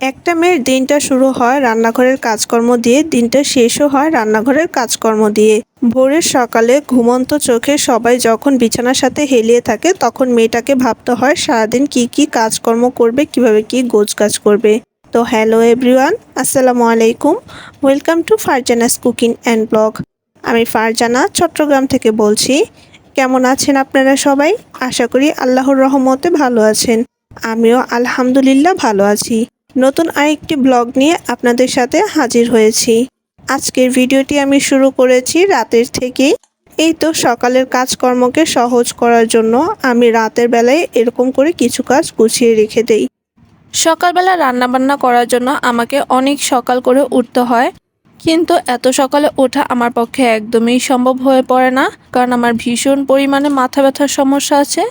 একটা মেয়ের দিনটা শুরু হয় রান্নাঘরের কাজকর্ম দিয়ে, দিনটা শেষও হয় রান্নাঘরের কাজকর্ম দিয়ে। ভোরের সকালে ঘুমন্ত চোখে সবাই যখন বিছানার সাথে হেলিয়ে থাকে, তখন মেয়েটাকে ভাবতে হয় সারাদিন কি কি কাজকর্ম করবে, কীভাবে কি গোছ কাজ করবে। তো হ্যালো এভরিওয়ান, আসসালামু আলাইকুম। Welcome to Farzana's cooking and blog. আমি ফারজানা, চট্টগ্রাম থেকে বলছি। কেমন আছেন আপনারা সবাই? আশা করি আল্লাহর রহমতে ভালো আছেন। আমিও আলহামদুলিল্লাহ ভালো আছি। নতুন আরেকটি ব্লগ নিয়ে আপনাদের সাথে হাজির হয়েছি। আজকের ভিডিওটি আমি শুরু করেছি রাতের থেকেই। এই তো সকালের কাজকর্মকে সহজ করার জন্য আমি রাতের বেলায় এরকম করে কিছু কাজ গুছিয়ে রেখে দেই। সকালবেলা রান্নাবান্না করার জন্য আমাকে অনেক সকাল করে উঠতে হয়। কিন্তু এত সকালে ওঠা আমার পক্ষে একদমই সম্ভব হয়ে পড়ে না। কারণ আমার ভীষণ পরিমাণে মাথা ব্যথার সমস্যা আছে।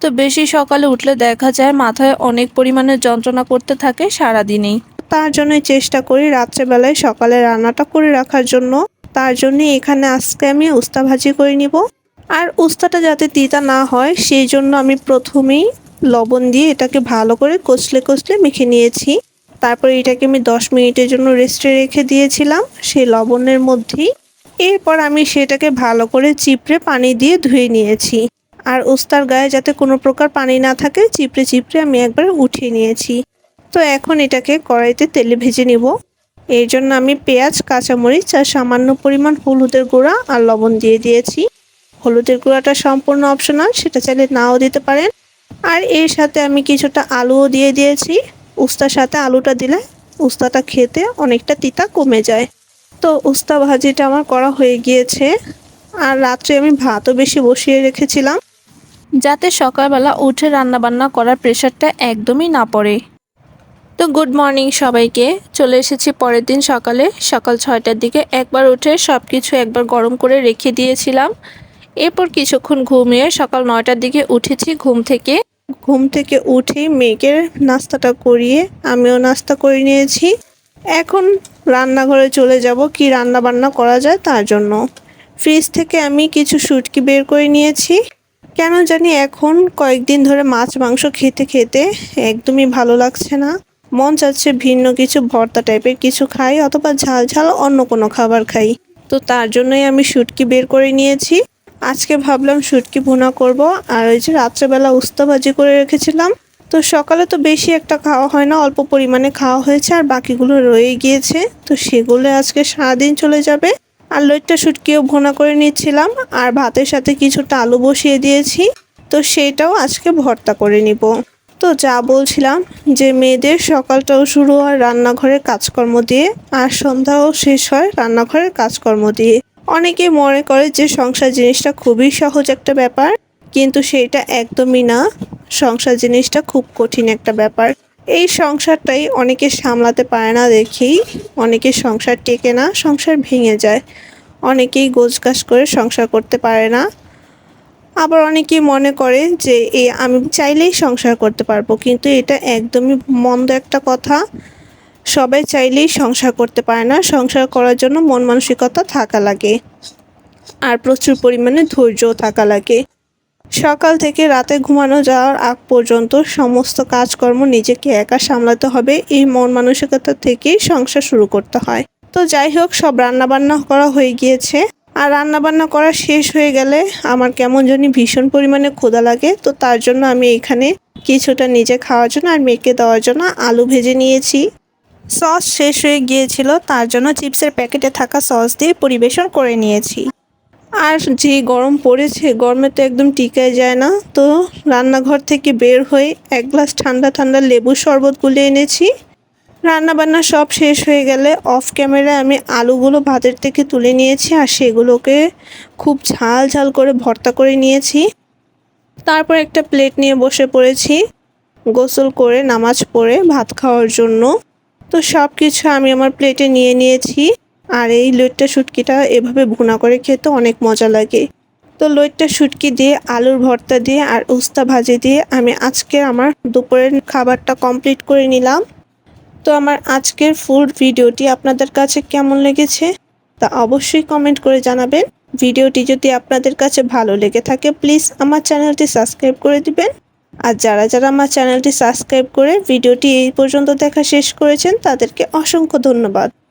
তো বেশি সকালে উঠলে দেখা যায় মাথায় অনেক পরিমাণে যন্ত্রণা করতে থাকে সারাদিনেই। তার জন্যই চেষ্টা করি রাত্রেবেলায় সকালে রান্নাটা করে রাখার জন্য। তার জন্য এখানে আজকে আমি উস্তা ভাজি করে নিব। আর উস্তাটা যাতে তিতা না হয়, সেই জন্য আমি প্রথমেই লবণ দিয়ে এটাকে ভালো করে কচলে কচলে মেখে নিয়েছি। তারপর এটাকে আমি দশ মিনিটের জন্য রেস্টে রেখে দিয়েছিলাম সেই লবণের মধ্যেই। এরপর আমি সেটাকে ভালো করে চিপড়ে পানি দিয়ে ধুয়ে নিয়েছি। আর উস্তার গায়ে যাতে কোনো প্রকার পানি না থাকে, চিপড়ে চিপড়ে আমি একবার উঠিয়ে নিয়েছি। তো এখন এটাকে কড়াইতে তেলে ভেজে নিব। এর জন্য আমি পেঁয়াজ, কাঁচামরিচ আর সামান্য পরিমাণ হলুদের গুঁড়া আর লবণ দিয়ে দিয়েছি। হলুদের গুঁড়াটা সম্পূর্ণ অপশনাল সেটা চাইলে নাও দিতে পারেন। আর এর সাথে আমি কিছুটা আলুও দিয়ে দিয়েছি। উস্তার সাথে আলুটা দিলে উস্তাটা খেতে অনেকটা তিতা কমে যায়। তো উস্তা ভাজিটা আমার করা হয়ে গিয়েছে। আর রাত্রে আমি ভাতও বেশি বসিয়ে রেখেছিলাম। যাতে সকালবেলা উঠে রান্নাবান্না করার প্রেশারটা একদমই না পড়ে। তো গুড মর্নিং সবাইকে। চলে এসেছি পরের দিন সকালে। সকাল ছয়টার দিকে একবার উঠে সব কিছু একবার গরম করে রেখে দিয়েছিলাম। এরপর কিছুক্ষণ ঘুমিয়ে সকাল নয়টার দিকে উঠেছি ঘুম থেকে। ঘুম থেকে উঠে মেয়েকে নাস্তাটা করিয়ে আমিও নাস্তা করে নিয়েছি। এখন রান্নাঘরে চলে যাব কি রান্না বান্না করা যায় তার জন্য। ফ্রিজ থেকে আমি কিছু শুটকি বের করে নিয়েছি। কেন জানি এখন কয়েকদিন ধরে মাছ, মাংস খেতে খেতে একদমই ভালো লাগছে না। মন চাচ্ছে ভিন্ন কিছু ভর্তা টাইপের কিছু খাই অথবা ঝাল ঝাল অন্য কোনো খাবার খাই। তো তার জন্যই আমি শুটকি বের করে নিয়েছি। আজকে ভাবলাম শুটকি ভুনা করব আর ওই যে রাত্রেবেলা উস্তা ভাজি করে রেখেছিলাম। তো সকালে তো বেশি একটা খাওয়া হয় না, অল্প পরিমাণে খাওয়া হয়েছে আর বাকিগুলো রয়ে গিয়েছে। তো সেগুলো আজকে সারাদিন চলে যাবে। আর শুটকিও ভুনা করে নিচ্ছিলাম, আর ভাতের সাথে কিছুটা আলু বসিয়ে দিয়েছি। তো সেইটাও আজকে ভর্তা করে নিব। তো যা বলছিলাম যে মেয়েদের সকালটাও শুরু হয় রান্নাঘরের কাজকর্ম দিয়ে, আর সন্ধ্যাও শেষ হয় রান্নাঘরের কাজকর্ম দিয়ে। অনেকে মনে করে যে সংসার জিনিসটা খুবই সহজ একটা ব্যাপার, কিন্তু সেটা একদমই না। সংসার জিনিসটা খুব কঠিন একটা ব্যাপার। এই সংসারটাই অনেকে সামলাতে পারে না দেখেই অনেকে সংসার টেকে না, সংসার ভেঙে যায়। অনেকেই গোছগাছ করে সংসার করতে পারে না। আবার অনেকেই মনে করে যে এই আমি চাইলেই সংসার করতে পারব। কিন্তু এটা একদমই মন্দ একটা কথা। সবাই চাইলেই সংসার করতে পারে না। সংসার করার জন্য মন মানসিকতা থাকা লাগে। আর প্রচুর পরিমাণে ধৈর্যও থাকা লাগে। সকাল থেকে রাতে ঘুমানো যাওয়ার আগ পর্যন্ত সমস্ত কাজকর্ম নিজেকে একা সামলাতে হবে। এই মন মানসিকতা থেকেই সংসার শুরু করতে হয়। তো যাই হোক, সব রান্নাবান্না করা হয়ে গিয়েছে। আর রান্নাবান্না করা শেষ হয়ে গেলে আমার কেমন জানি ভীষণ পরিমাণে ক্ষুধা লাগে। তো তার জন্য আমি এখানে কিছুটা নিজে খাওয়ার জন্য আর মেয়েকে দেওয়ার জন্য আলু ভেজে নিয়েছি। সস শেষ হয়ে গিয়েছিল, তার জন্য চিপসের প্যাকেটে থাকা সস দিয়ে পরিবেশন করে নিয়েছি। আর যে গরম পড়েছে, গরমে তো একদম টিকায় যায় না। তো রান্নাঘর থেকে বের হয়ে এক গ্লাস ঠান্ডা ঠান্ডা লেবু শরবত গুলে এনেছি। রান্নাবান্না সব শেষ হয়ে গেলে অফ ক্যামেরায় আমি আলুগুলো ভাতের থেকে তুলে নিয়েছি আর সেগুলোকে খুব ঝাল ঝাল করে ভর্তা করে নিয়েছি। তারপর একটা প্লেট নিয়ে বসে পড়েছি, গোসল করে নামাজ পড়ে ভাত খাওয়ার জন্য। তো সব কিছু আমি আমার প্লেটে নিয়ে নিয়েছি। আর এই লইট্টা শুটকিটা এভাবে ভুনা করে খেতে অনেক মজা লাগে। তো লইট্টা শুটকি দিয়ে, আলুর ভর্তা দিয়ে আর উস্তা ভাজি দিয়ে আমি আজকে আমার দুপুরের খাবারটা কমপ্লিট করে নিলাম। তো আমার আজকের ফুড ভিডিওটি আপনাদের কাছে কেমন লেগেছে তা অবশ্যই কমেন্ট করে জানাবেন। ভিডিওটি যদি আপনাদের কাছে ভালো লেগে থাকে, প্লিজ আমার চ্যানেলটি সাবস্ক্রাইব করে দিবেন। আর যারা যারা আমার চ্যানেলটি সাবস্ক্রাইব করে ভিডিওটি এই পর্যন্ত দেখা শেষ করেছেন, তাদেরকে অসংখ্য ধন্যবাদ।